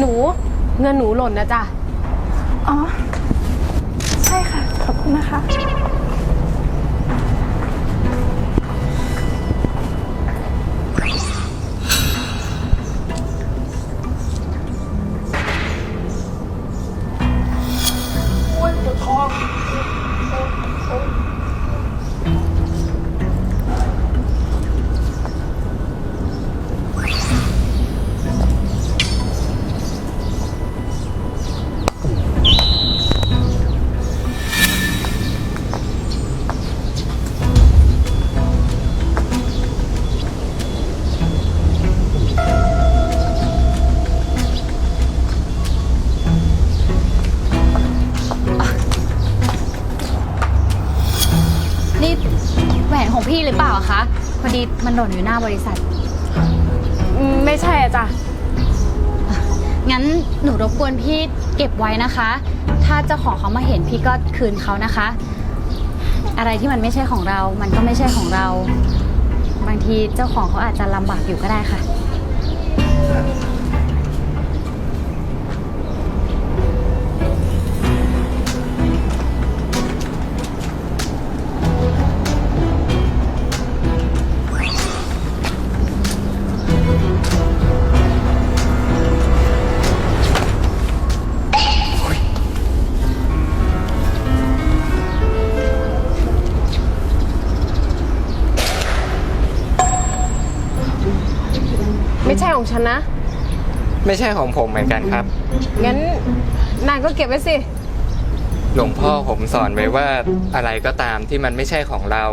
หนู เงินหนูหล่นนะจ๊ะ อ๋อ ใช่ค่ะ ขอบคุณนะคะ องพี่หรือเปล่าคะ พอดีมันหล่นอยู่หน้าบริษัทอืมไม่ใช่อะจ้ะ งั้นหนูรบกวนพี่เก็บไว้นะคะ ถ้าเจ้าของเขามาเห็นพี่ก็คืนเขานะคะ อะไรที่มันไม่ใช่ของเรา มันก็ไม่ใช่ของเรา บางทีเจ้าของเขาอาจจะลำบากอยู่ก็ได้ค่ะ ไม่ใช่ของผมเหมือนกันครับ งั้นนางก็เก็บไว้สิ หลวงพ่อผมสอนไว้ว่าอะไรก็ตามที่มันไม่ใช่ของเรา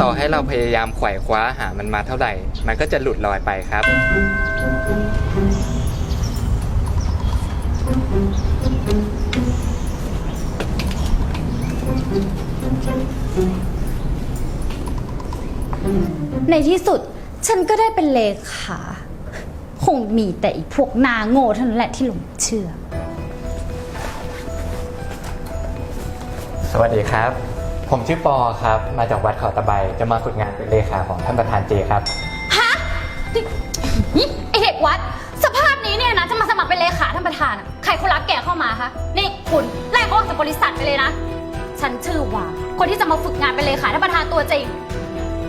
ต่อให้เราพยายามไขว่คว้าหามันมาเท่าไหร่ มันก็จะหลุดลอยไปครับ ในที่สุดฉันก็ได้เป็นเลขา คงมีแต่อีพวกหนาโง่เท่านั้นแหละที่หลงเชื่อ สวัสดีครับ ผมชื่อปอครับ มาจากวัดเขาตะไบจะมาฝึกงานเป็นเลขาของท่านประธานเจครับ ฮะนี่นี่ไอเด็กวัด สภาพนี้เนี่ยนะ จะมาสมัครเป็นเลขาท่านประธานอะใครคนรับแกเข้ามาคะ นี่คุณไล่เขาออกจากบริษัทไปเลยนะ ฉันชื่อว่า คนที่จะมาฝึกงานเป็นเลขาท่านประธานตัวจริง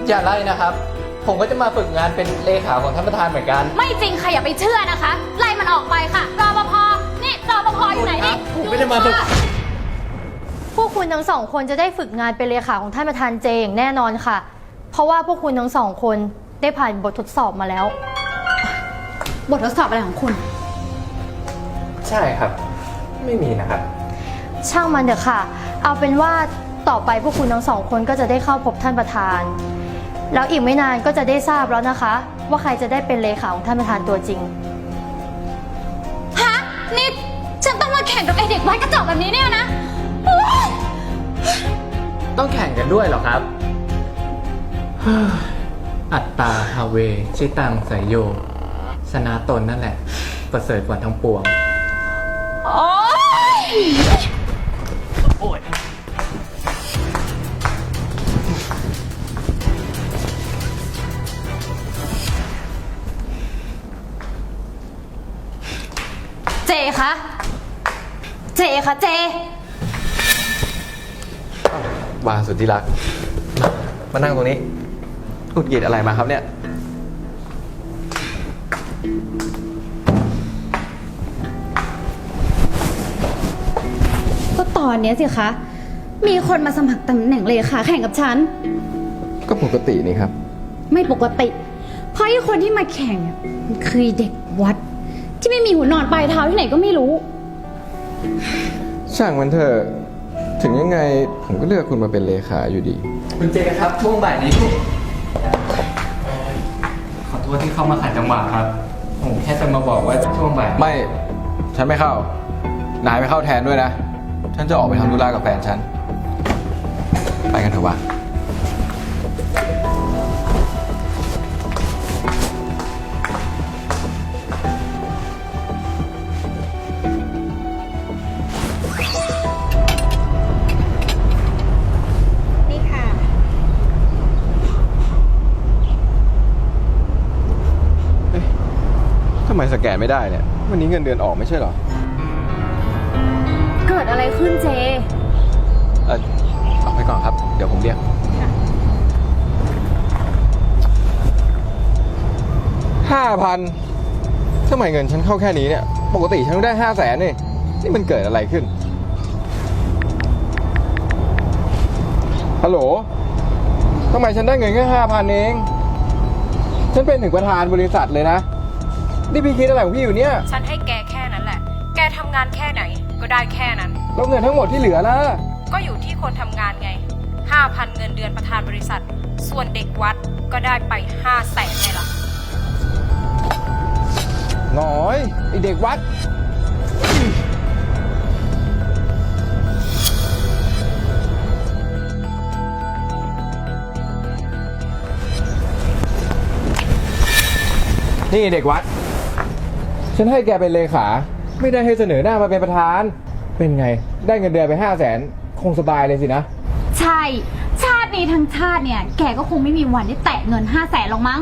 อย่าไล่นะครับ ผมก็จะมาฝึกงานเป็นเลขาของท่านประธานเหมือนกันไม่จริงใครอย่าไปเชื่อนะคะ ไล่มันออกไปค่ะรปภนี่รปภอยู่ไหนนี่ผมไม่ได้มาฝึกค่ะพวกคุณทั้งสองคนจะได้ฝึกงานเป็นเลขาของท่านประธานเจอย่างแน่นอนค่ะ เพราะว่าพวกคุณทั้งสองคนได้ผ่านบททดสอบมาแล้ว บททดสอบอะไรของคุณ ใช่ครับ ไม่มีนะครับ ช่างมันเถอะค่ะ เอาเป็นว่าต่อไปพวกคุณทั้งสองคนก็จะได้เข้าพบท่านประธาน แล้วอีกไม่นานก็จะได้ทราบแล้วนะคะ ว่าใครจะได้เป็นเลขาของท่านประธานตัวจริง ฮะนี่ฉันต้องมาแข่งกับไอเด็กวัดกระจอกแบบนี้เนี่ยนะโอ๊ยต้องแข่งกันด้วยเหรอครับอัตตาฮาเว ชิตังสายโย ชนะตนนั่นแหละ ประเสริฐกว่าทั้งปวง โอ๊ย เจคะเจ วาสุดที่รัก มานั่งตรงนี้หงุดหงิดอะไรมาครับเนี่ย ก็ตอนเนี้ยสิคะ มีคนมาสมัครตำแหน่งเลขาแข่งกับฉัน ก็ปกตินี่ครับ ไม่ปกติ เพราะไอ้คนที่มาแข่งอะมันคือเด็กวัด ที่ไม่มีหัวนอนปลายเท้าที่ไหนก็ไม่รู้ ช่างมันเถอะ ถึงยังไงผมก็เลือกคุณมาเป็นเลขาอยู่ดี คุณเจครับช่วงบ่ายนี้ ขอโทษที่เข้ามาขัดจังหวะครับ ผมแค่จะมาบอกว่าช่วงบ่ายไม่ ฉันไม่เข้า นายไปเข้าแทนด้วยนะ ฉันจะออกไปทำธุระกับแฟนฉัน ไปกันเถอะวะ สแกนไม่ได้เนี่ย วันนี้เงินเดือนออกไม่ใช่เหรอเกิดอะไรขึ้นเจ เออเอาไปก่อนครับ เดี๋ยวผมเรียก ห้าพันทำไมเงินฉันเข้าแค่นี้เนี่ย ปกติฉันต้องได้ห้าแสนนี่ นี่มันเกิดอะไรขึ้น ฮัลโหลทำไมฉันได้เงินแค่ห้าพันเอง ฉันเป็นถึงประธานบริษัทเลยนะ นี่พี่คิดอะไรของพี่อยู่เนี่ย ฉันให้แกแค่นั้นแหละ แกทำงานแค่ไหน ก็ได้แค่นั้น แล้วเงินทั้งหมดที่เหลือล่ะ ก็อยู่ที่คนทำงานไง 5,000 เงินเดือนประธานบริษัท ส่วนเด็กวัดก็ได้ไป5แสนไงล่ะ น้อยไอเด็กวัด นี่เด็กวัด ฉันให้แกเป็นเลขา ไม่ได้ให้เสนอหน้ามาเป็นประธาน เป็นไง ได้เงินเดือนไปห้าแสนคงสบายเลยสินะ ใช่ ชาตินี้ทั้งชาติเนี่ย แกก็คงไม่มีวันได้แตะเงินห้าแสนหรอกมั้ง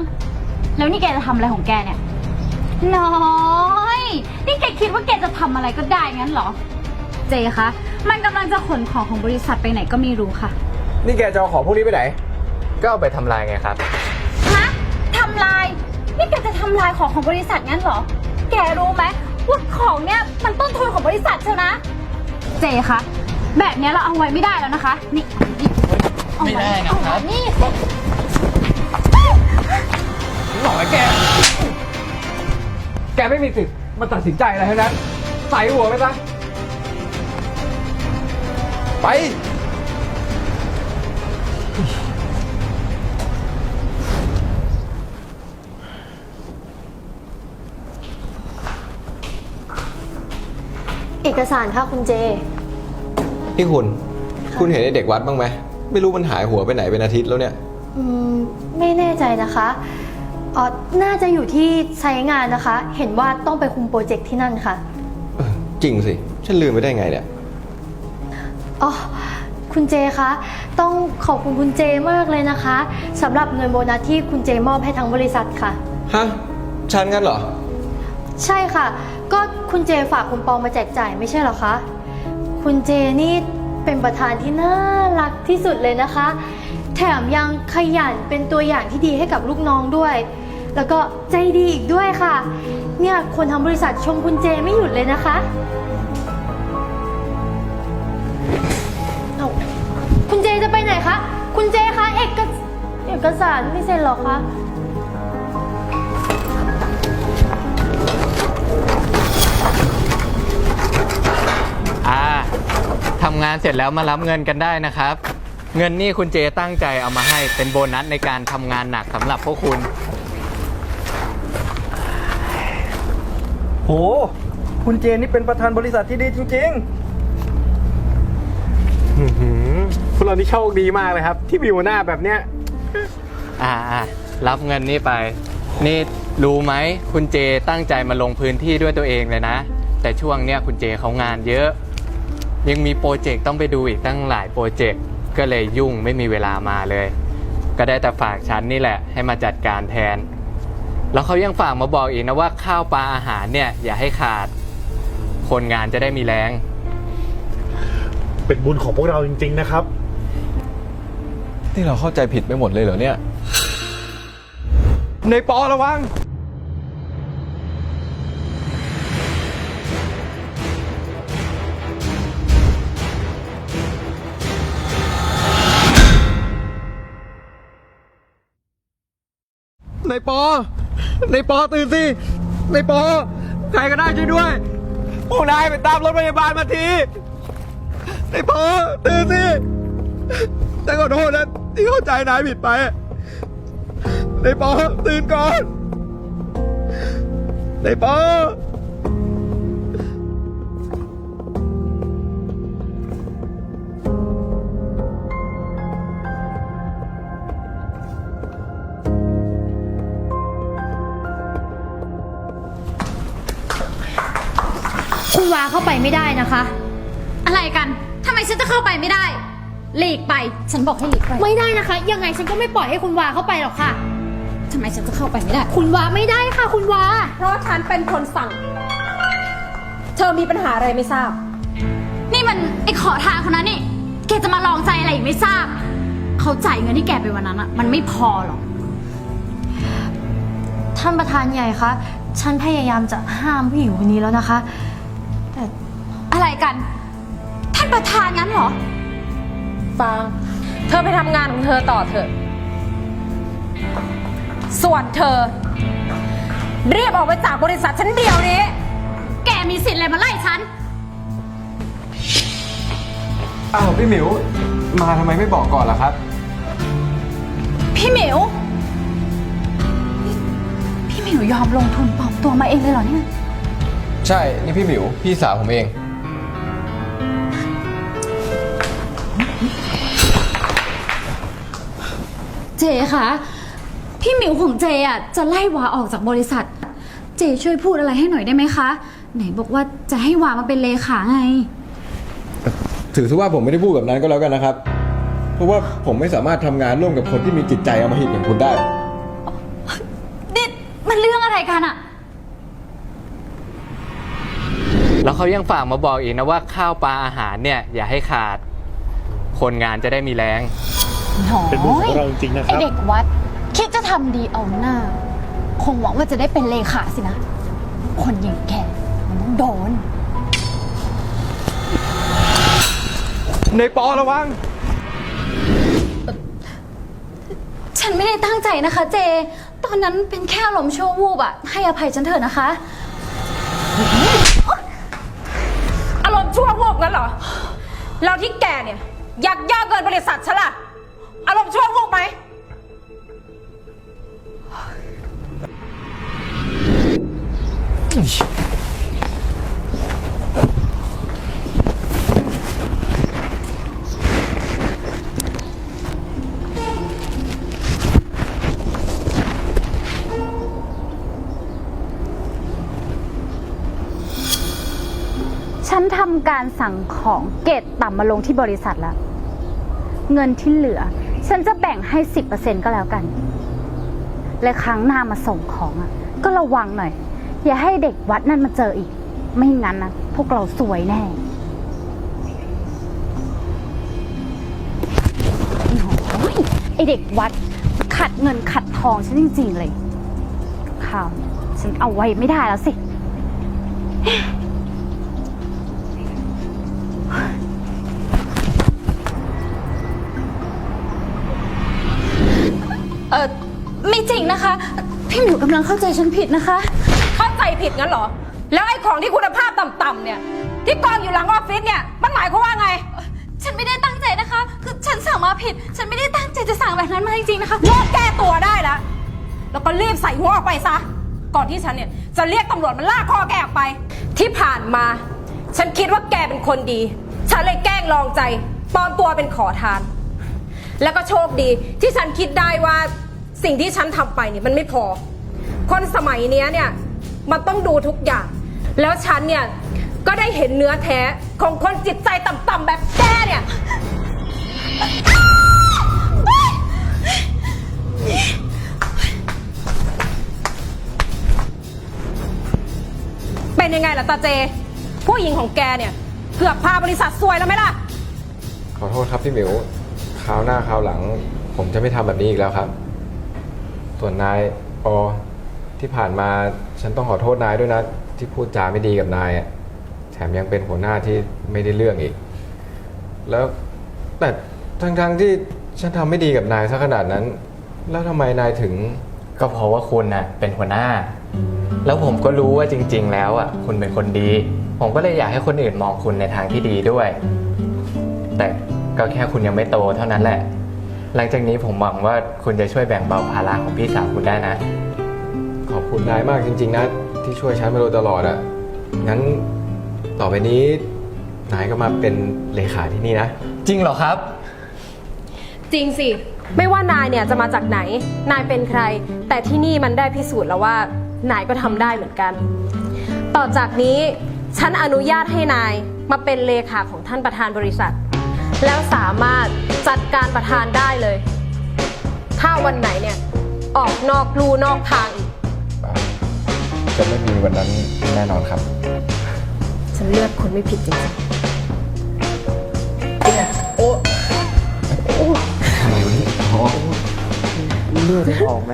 แล้วนี่แกจะทำอะไรของแกเนี่ย น้อย นี่แกคิดว่าแกจะทำอะไรก็ได้งั้นเหรอ เจคะ มันกำลังจะขนของของบริษัทไปไหนก็ไม่รู้ค่ะ นี่แกจะเอาของพวกนี้ไปไหน ก็เอาไปทำลายไงครับ ฮะทำลาย นี่แกจะทำลายของของบริษัทงั้นเหรอ แกรู้ไหมว่าของเนี่ยมันต้นทุนของบริษัทเชียวนะ เจคะ แบบเนี้ยเราเอาไว้ไม่ได้แล้วนะคะ นี่นี่เอาว้ไม่ได้นะครับเอาไว้นี่หน่อยแก แกไม่มีสิทธิ์มาตัดสินใจอะไรทั้งนั้น ใส่หัวไปซะ ไป เอกสารค่ะคุณเจพี่คุณ คุณเห็นไอ้เด็กวัดบ้างไหม ไม่รู้มันหายหัวไปไหนเป็นอาทิตย์แล้วเนี่ย อืมไม่แน่ใจนะคะอ๋อน่าจะอยู่ที่ไซต์งานนะคะ เห็นว่าต้องไปคุมโปรเจกต์ที่นั่นค่ะ เออจริงสิ ฉันลืมไปได้ไงเนี่ย อ๋อ คุณเจคะ ต้องขอบคุณคุณเจมากเลยนะคะสำหรับเงินโบนัสที่คุณเจมอบให้ทั้งบริษัทค่ะ ฮะ ฉันงั้นเหรอ ใช่ค่ะ ก็คุณเจฝากคุณปอมาแจกจ่ายไม่ใช่เหรอคะ คุณเจนี่เป็นประธานที่น่ารักที่สุดเลยนะคะ แถมยังขยันเป็นตัวอย่างที่ดีให้กับลูกน้องด้วย แล้วก็ใจดีอีกด้วยค่ะ เนี่ยคนทำบริษัทชมคุณเจไม่หยุดเลยนะคะเอาคุณเจจะไปไหนคะ คุณเจคะเอกสเอกสารไม่เซ็นเหรอคะ อ่าทำงานเสร็จแล้วมารับเงินกันได้นะครับ เงินนี่คุณเจตั้งใจเอามาให้เป็นโบนัสในการทำงานหนักสำหรับพวกคุณ โห คุณเจนนี่เป็นประธานบริษัทที่ดีจริงๆพวกเรานี่โชคดีมากเลยครับ ที่มีหัวหน้าแบบเนี้ยอ่าอ่ารับเงินนี่ไป นี่รู้ไหมคุณเจตั้งใจมาลงพื้นที่ด้วยตัวเองเลยนะ แต่ช่วงเนี้ยคุณเจเขางานเยอะ ยังมีโปรเจกต์ต้องไปดูอีกตั้งหลายโปรเจกต์ก็เลยยุ่งไม่มีเวลามาเลย ก็ได้แต่ฝากฉันนี่แหละให้มาจัดการแทน แล้วเขายังฝากมาบอกอีกนะว่าข้าวปลาอาหารเนี่ยอย่าให้ขาด คนงานจะได้มีแรง เป็นบุญของพวกเราจริง ๆ นะครับ นี่เราเข้าใจผิดไปหมดเลยเหรอเนี่ย ในปอระวัง ในปอ ในปอตื่นสิ ในปอ ใครก็ได้ช่วยด้วยพวกนายไปตามรถพยาบาลมาที ในปอตื่นสิแต่ขอโทษนะที่เข้าใจนายผิดไป ในปอตื่นก่อน ในปอ วาเข้าไปไม่ได้นะคะ อะไรกันทำไมฉันจะเข้าไปไม่ได้ หลีกไป ฉันบอกให้หลีกไปไม่ได้นะคะ ยังไงฉันก็ไม่ปล่อยให้คุณวาเข้าไปหรอกค่ะทำไมฉันจะเข้าไปไม่ได้ คุณวาไม่ได้ค่ะ คุณวา เพราะฉันเป็นคนสั่ง เธอมีปัญหาอะไรไม่ทราบ นี่มันไอ้ขอทานคนนั้นนี่ แกจะมาลองใจอะไรอีกไม่ทราบ เขาจ่ายเงินที่แกไปวันนั้นอะมันไม่พอหรอก ท่านประธานใหญ่คะ ฉันพยายามจะห้ามผู้หญิงคนนี้แล้วนะคะแต่ อะไรกัน ท่านประธานงั้นเหรอ ฟาง เธอไปทำงานของเธอต่อเถอะ ส่วนเธอรีบออกไปจากบริษัทฉันเดียวนี้ แกมีสิทธิ์อะไรมาไล่ฉัน อ้าวพี่หมิว มาทำไมไม่บอกก่อนล่ะครับ พี่หมิวนี่พี่หมิวยอมลงทุนปลอมตัวมาเองเลยเหรอเนี่ย ใช่ นี่พี่หมิว พี่สาวผมเอง เจคะพี่หมิวของเจอะจะไล่วาออกจากบริษัท เจช่วยพูดอะไรให้หน่อยได้ไหมคะ ไหนบอกว่าจะให้วามาเป็นเลขาไง ถือซะว่าผมไม่ได้พูดแบบนั้นก็แล้วกันนะครับ เพราะว่าผมไม่สามารถทำงานร่วมกับคนที่มีจิตใจอมหิตอย่างคุณได้ นี่มันเรื่องอะไรกันอะแล้วเขายังฝากมาบอกอีกนะว่าข้าวปลาอาหารเนี่ยอย่าให้ขาด คนงานจะได้มีแรง เป็นบุญของเราจริงๆนะคไอรับเด็กวัด คิดจะทำดีเอาหน้า คงหวังว่าจะได้เป็นเลขาสินะ คนอย่างแกมันต้องโดน ในปอระวัง ฉันไม่ได้ตั้งใจนะคะเจ ตอนนั้นเป็นแค่อารมณ์ชั่ววูบอะให้อภัยฉันเถอะนะคะ อารมณ์ชั่ววูบงั้นเหรอแล้วที่แกเนี่ยยักยอกเกินบริษัทฉันล่ะ อารมณ์ชั่ววูบไหม ฉันทำการสั่งของเกรดต่ำมาลงที่บริษัทแล้ว เงินที่เหลือ ฉันจะแบ่งให้ 10%ก็แล้วกัน และครั้งหน้ามาส่งของอะ ก็ระวังหน่อย อย่าให้เด็กวัดนั่นมาเจออีก ไม่งั้นนะพวกเราสวยแน่โอ้ยไอเด็กวัดขัดเงินขัดทองฉันจริงๆเลยข่าวฉันเอาไว้ไม่ได้แล้วสิ ไม่จริงนะคะ พี่หมิวกำลังเข้าใจฉันผิดนะคะ เข้าใจผิดงั้นเหรอ แล้วไอ้ของที่คุณภาพต่ำๆเนี่ย ที่กองอยู่หลังออฟฟิศเนี่ยมันหมายความว่าไง ฉันไม่ได้ตั้งใจนะคะ คือฉันสั่งมาผิด ฉันไม่ได้ตั้งใจจะสั่งแบบนั้นมาจริงๆนะคะ เลิกแก้ตัวได้แล้วแล้วก็รีบใส่หัวออกไปซะ ก่อนที่ฉันเนี่ยจะเรียกตำรวจมาลากคอแกออกไป ที่ผ่านมา ฉันคิดว่าแกเป็นคนดี ฉันเลยแกล้งลองใจปลอมตัวเป็นขอทาน แล้วก็โชคดีที่ฉันคิดได้ว่า สิ่งที่ฉันทำไปเนี่ยมันไม่พอ คนสมัยเนี้ยเนี่ยมันต้องดูทุกอย่าง แล้วฉันเนี่ยก็ได้เห็นเนื้อแท้ของคนจิตใจต่ำๆแบบแกเนี่ย เป็นยังไงล่ะตาเจ ผู้หญิงของแกเนี่ยเกือบพาบริษัทซวยแล้วไหมล่ะ ขอโทษครับพี่หมิวคราวหน้าคราวหลัง ผมจะไม่ทำแบบนี้อีกแล้วครับ ส่วนนายปอที่ผ่านมาฉันต้องขอโทษนายด้วยนะ ที่พูดจาไม่ดีกับนายอะแถมยังเป็นหัวหน้าที่ไม่ได้เรื่องอีก แล้วแต่ทั้งๆที่ฉันทำไม่ดีกับนายซะขนาดนั้น แล้วทำไมนายถึง ก็เพราะว่าคุณน่ะเป็นหัวหน้า แล้วผมก็รู้ว่าจริง ๆ แล้วอะคุณเป็นคนดี ผมก็เลยอยากให้คนอื่นมองคุณในทางที่ดีด้วย แต่ก็แค่คุณยังไม่โตเท่านั้นแหละ หลังจากนี้ผมหวังว่าคุณจะช่วยแบ่งเบาภาระของพี่สาวคุณได้นะ ขอบคุณนายมากจริง ๆ นะ ที่ช่วยฉันมาโดยตลอดอะ่ะ งั้นต่อไปนี้นายก็มาเป็นเลขาที่นี่นะ จริงเหรอครับ จริงสิ ไม่ว่านายเนี่ยจะมาจากไหน นายเป็นใคร แต่ที่นี่มันได้พิสูจน์แล้วว่า นายก็ทำได้เหมือนกัน ต่อจากนี้ ฉันอนุญาตให้นายมาเป็นเลขาของท่านประธานบริษัท แล้วสามารถจัดการประธานได้เลย ถ้าวันไหนเนี่ย ออกนอกลู่นอกทางอีก จะไม่มีวันนั้นแน่นอนครับ ฉันเลือกคนไม่ผิดจริงๆทำไมวันนี้อ๋อ เลือดออกไหม